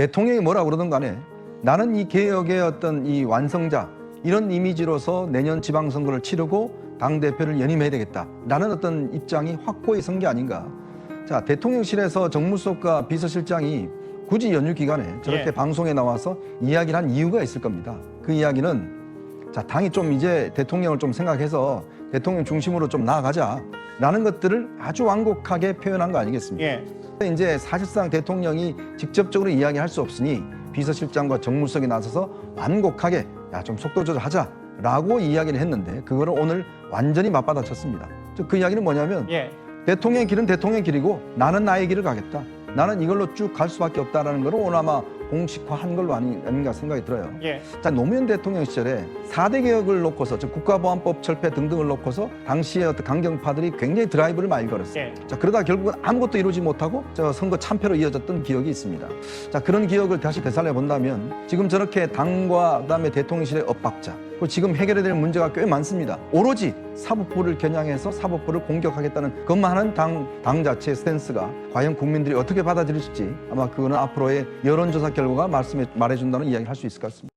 대통령이 뭐라 그러든 간에 나는 이 개혁의 어떤 이 완성자 이런 이미지로서 내년 지방선거를 치르고 당 대표를 연임해야 되겠다. 라는 어떤 입장이 확고히 선 게 아닌가. 자 대통령실에서 정무수석과 비서실장이 굳이 연휴 기간에 저렇게 예. 방송에 나와서 이야기를 한 이유가 있을 겁니다. 그 이야기는 자 당이 좀 이제 대통령을 좀 생각해서 대통령 중심으로 좀 나아가자 라는 것들을 아주 완곡하게 표현한 거 아니겠습니까? 예. 이제 사실상 대통령이 직접적으로 이야기할 수 없으니 비서실장과 정무수석이 나서서 완곡하게 야 좀 속도 조절하자 라고 이야기를 했는데 그거를 오늘 완전히 맞받아쳤습니다. 즉그 이야기는 뭐냐면 예. 대통령의 길은 대통령의 길이고 나는 나의 길을 가겠다. 나는 이걸로 쭉 갈 수밖에 없다라는 걸 오늘 아마 공식화한 걸로 아니, 아닌가 생각이 들어요. 예. 자, 노무현 대통령 시절에 4대 개혁을 놓고서 즉 국가보안법 철폐 등등을 놓고서 당시의 어떤 강경파들이 굉장히 드라이브를 많이 걸었어요. 예. 자, 그러다 결국은 아무것도 이루지 못하고 저 선거 참패로 이어졌던 기억이 있습니다. 자, 그런 기억을 다시 되살려 본다면 지금 저렇게 당과 그다음에 대통령실의 엇박자 지금 해결해야 될 문제가 꽤 많습니다. 오로지 사법부를 겨냥해서 사법부를 공격하겠다는 것만은 당, 당 자체의 스탠스가 과연 국민들이 어떻게 받아들일지 아마 그거는 앞으로의 여론조사 결과가 말씀해, 말해준다는 이야기를 할 수 있을 것 같습니다.